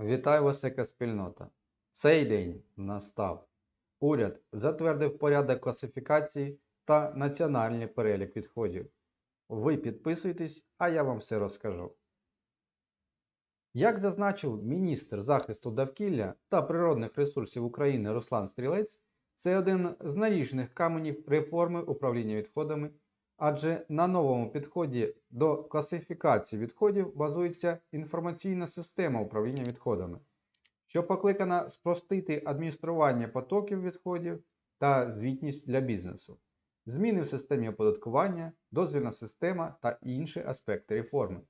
Вітаю вас, яка спільнота. Цей день настав. Уряд затвердив порядок класифікації та національний перелік відходів. Ви підписуйтесь, а я вам все розкажу. Як зазначив міністр захисту довкілля та природних ресурсів України Руслан Стрілець, це один з наріжних каменів реформи управління відходами, адже на новому підході до класифікації відходів базується інформаційна система управління відходами, що покликана спростити адміністрування потоків відходів та звітність для бізнесу, зміни в системі оподаткування, дозвільна система та інші аспекти реформи.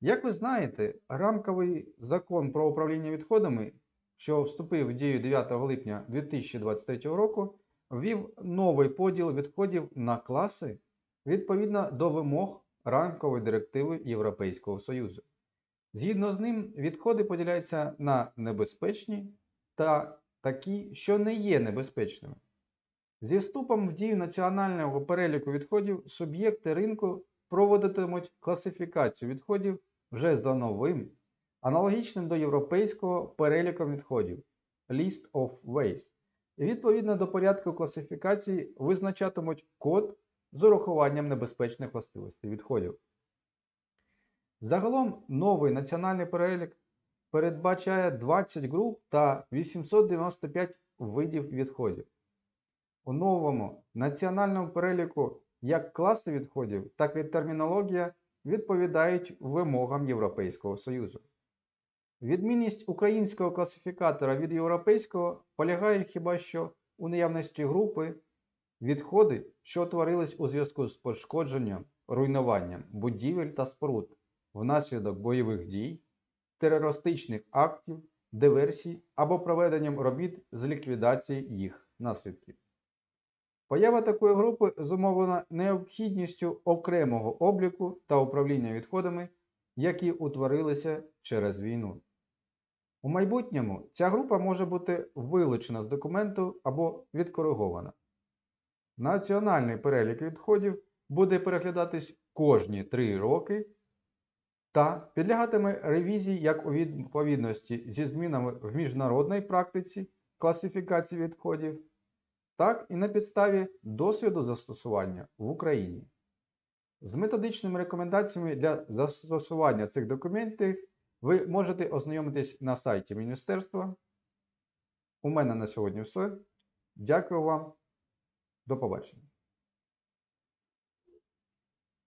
Як ви знаєте, рамковий закон про управління відходами, що вступив в дію 9 липня 2023 року, ввів новий поділ відходів на класи відповідно до вимог рамкової директиви Європейського Союзу. Згідно з ним, відходи поділяються на небезпечні та такі, що не є небезпечними. Зі вступом в дію національного переліку відходів суб'єкти ринку проводитимуть класифікацію відходів вже за новим, аналогічним до європейського переліком відходів List of Waste. Відповідно до порядку класифікації визначатимуть код з урахуванням небезпечних властивостей відходів. Загалом новий національний перелік передбачає 20 груп та 895 видів відходів. У новому національному переліку як класи відходів, так і термінологія відповідають вимогам Європейського Союзу. Відмінність українського класифікатора від європейського полягає хіба що у наявності групи відходи, що утворились у зв'язку з пошкодженням, руйнуванням будівель та споруд внаслідок бойових дій, терористичних актів, диверсій або проведенням робіт з ліквідації їх наслідків. Поява такої групи зумовлена необхідністю окремого обліку та управління відходами, які утворилися через війну. У майбутньому ця група може бути вилучена з документу або відкоригована. Національний перелік відходів буде переглядатись кожні 3 роки та підлягатиме ревізії як у відповідності зі змінами в міжнародній практиці класифікації відходів, так і на підставі досвіду застосування в Україні. З методичними рекомендаціями для застосування цих документів ви можете ознайомитись на сайті Міністерства. У мене на сьогодні все. Дякую вам. До побачення.